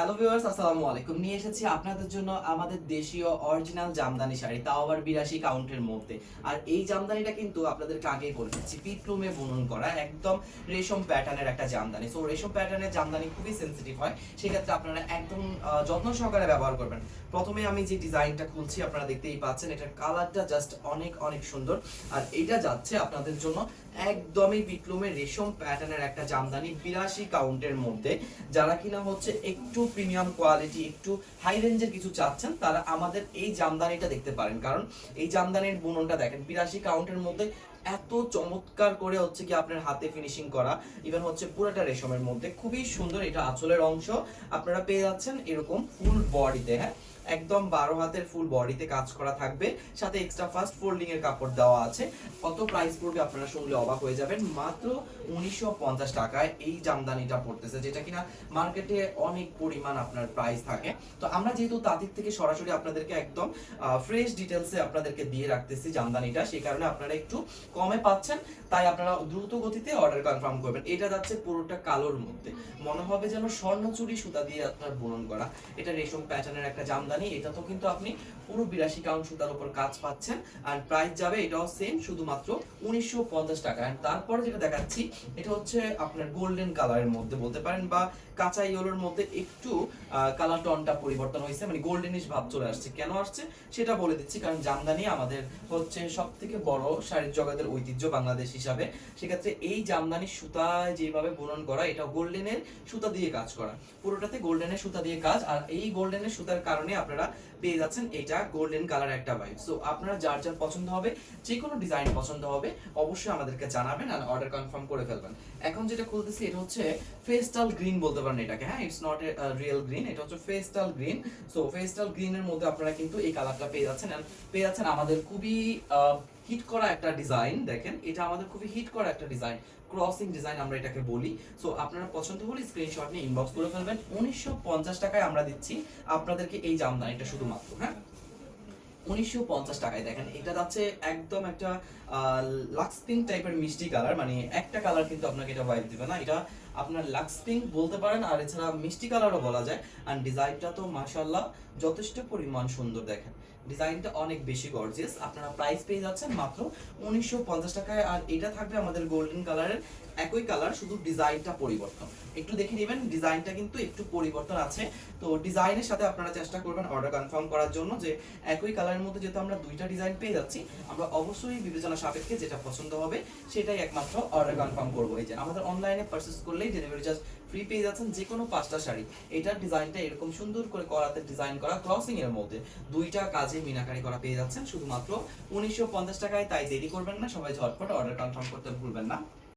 Hello viewers আসসালামু আলাইকুম। নিয়ে এসেছি আপনাদের জন্য আমাদের দেশীয় অরিজিনাল জামদানি শাড়ি, তাও আবার বিরাশি কাউন্টের মধ্যে। আর এই জামদানিটা কিন্তু আপনাদেরকে আগেই বলে দিচ্ছি? পিটলুমে বুনন করা, একদম রেশম প্যাটার্নের একটা জামদানি। সো রেশম প্যাটার্নের জামদানি খুবই সেনসিটিভ হয়। সেক্ষেত্রে আপনারা একদম যত্ন সহকারে ব্যবহার করবেন। প্রথমে আমি যে ডিজাইনটা খুলছি, আপনারা দেখতেই পাচ্ছেন, এটার কালারটা জাস্ট অনেক অনেক সুন্দর। আর এটা যাচ্ছে আপনাদের জন্য একদমই বিপ্লুমের রেশম প্যাটার্নের একটা জামদানি বিরাশি কাউন্টের মধ্যে। যারা কিনা হচ্ছে একটু প্রিমিয়াম কোয়ালিটি একটু হাই রেঞ্জের কিছু চাচ্ছেন, তারা আমাদের এই জামদানিটা দেখতে পারেন। কারণ এই জামদানির বুননটা দেখেন, বিরাশি কাউন্টের মধ্যে এত চমৎকার করে হচ্ছে কি আপনার হাতে ফিনিশিং করা ইভেন হচ্ছে পুরোটা রেশমের মধ্যে। খুবই সুন্দর এটা আঁচলের অংশ। আপনারা পেয়ে যাচ্ছেন এরকম ফুল বডিতে হ্যাঁ? একদম বারো হাতের ফুল বডিতে কাজ করা থাকবে। সাথে এক্সট্রা ফাস্ট ফোল্ডিং এর কাপড় দেওয়া আছে। কত প্রাইস পড়বে আপনারা শুনলে অবাক হয়ে যাবেন। মাত্র উনিশশো পঞ্চাশ টাকায় এই জামদানিটা পড়তেছে, যেটা কিনা মার্কেটে অনেক পরিমাণ আপনার প্রাইস থাকে। তো আমরা যেহেতু তাঁতির থেকে সরাসরি আপনাদেরকে একদম ফ্রেশ ডিটেলসে আপনাদেরকে দিয়ে রাখতেছি জামদানিটা, সেই কারণে আপনারা একটু কমে পাচ্ছেন। তাই আপনারা দ্রুত গতিতে অর্ডার কনফার্ম করবেন। এটা যাচ্ছে পুরোটা কালোর মধ্যে। মনে হবে যেন স্বর্ণচুরি সুতা দিয়ে আপনার বুনন করা। এটা রেশম প্যাটার্নের একটা জামদানি। এটা তো কিন্তু আপনি পুরো বিরাশি কাউন্ট সুতার উপর কাজ পাচ্ছেন। আর প্রাইস যাবে এটাও সেম শুধুমাত্র উনিশশো পঞ্চাশ টাকা। আর তারপরে যেটা দেখাচ্ছি, এটা হচ্ছে আপনার গোল্ডেন কালারের মধ্যে বলতে পারেন বা কাঁচা ইয়েলোর মধ্যে একটু কালার টনটা পরিবর্তন হয়েছে মানে গোল্ডেনিশ ভাব চলে আসছে। কেন আসছে? সেটা বলে দিচ্ছি, কারণ জামদানি আমাদের হচ্ছে সব থেকে বড় শাড়ির জগতের ঐতিহ্য বাংলাদেশ হিসাবে। সেক্ষেত্রে এই জামদানি সুতায় যেভাবে বুনন করা এটা গোল্ডেনের সুতা দিয়ে কাজ করা। পুরোটাতে গোল্ডেনের সুতা দিয়ে কাজ, আর এই গোল্ডেনের সুতার কারণে আপনারা পেয়ে যাচ্ছেন এটা গোল্ডেন কালার একটা ভাইব সো আপনারা যার যার পছন্দ হবে যে কোনো ডিজাইন পছন্দ হবে, অবশ্যই আমাদেরকে জানাবেন আর অর্ডার কনফার্ম করে ফেলবেন। এখন যেটা খুলতেছি, এটা হচ্ছে ফেস্টাল গ্রিন বলতে পারেন এটাকে। হ্যাঁ it's not a real green এটা হচ্ছে ফেস্টাল গ্রিন সো ফেস্টাল গ্রিনের মধ্যে আপনারা কিন্তু এই কালারটা পেয়ে যাচ্ছেন পেয়ে যাচ্ছেন আমাদের খুবই হিট করা একটা ডিজাইন দেখেন, এটা আমাদের খুবই হিট করা একটা ডিজাইন ক্রসিং ডিজাইন আমরা এটাকে বলি। সো আপনারা পছন্দ হলে স্ক্রিনশট নিয়ে ইনবক্স করে ফেলবেন। উনিশশো পঞ্চাশ টাকায় আমরা দিচ্ছি আপনাদেরকে এই জামদানিটা শুধুমাত্র হ্যাঁ? উনিশশো পঞ্চাশ টাকায়, দেখেন, এটা যাচ্ছে একদম একটা লাক্স পিঙ্ক টাইপের মিষ্টি কালার মানে একটা কালার কিন্তু আপনাকে এটা ভাইব দিবে না। এটা আপনার লাক্স পিঙ্ক বলতে পারেন, আর এছাড়া মিষ্টি কালারও বলা যায়। আর ডিজাইনটা তো মাশাল্লাহ যথেষ্ট পরিমাণ সুন্দর দেখেন। ডিজাইনটা অনেক বেশি গর্জিয়াস আপনারা প্রাইস পেয়ে যাচ্ছেন মাত্র উনিশশো পঞ্চাশ টাকায়। আর এটা থাকবে আমাদের গোল্ডেন কালারের একই কালার শুধু ডিজাইনটা পরিবর্তন। একটু দেখে নেবেন ডিজাইনটা কিন্তু একটু পরিবর্তন আছে। তো ডিজাইনের সাথে আপনারা চেষ্টা করবেন অর্ডার কনফার্ম করার জন্য যে একই কালারের মধ্যে যেহেতু আমরা দুইটা ডিজাইন পেয়ে যাচ্ছি, আমরা অবশ্যই বিবেচনা সাপেক্ষে যেটা পছন্দ হবে, সেটাই একমাত্র অর্ডার কনফার্ম করব। এই যে আমাদের অনলাইনে পারচেস করলেই ডেলিভারি চার্জ ফ্রি পেয়ে যাচ্ছেন যে কোনো পাঁচটা শাড়ি। এটার ডিজাইনটা এরকম সুন্দর করে করাতে ডিজাইন করা ক্রসিং এর মধ্যে দুইটা কাজে মিনাকারি করা পেয়ে যাচ্ছেন। শুধুমাত্র উনিশশো পঞ্চাশ টাকায়, তাই দেরি করবেন না, সবাই ঝটপট অর্ডার কনফার্ম করতে ভুলবেন না।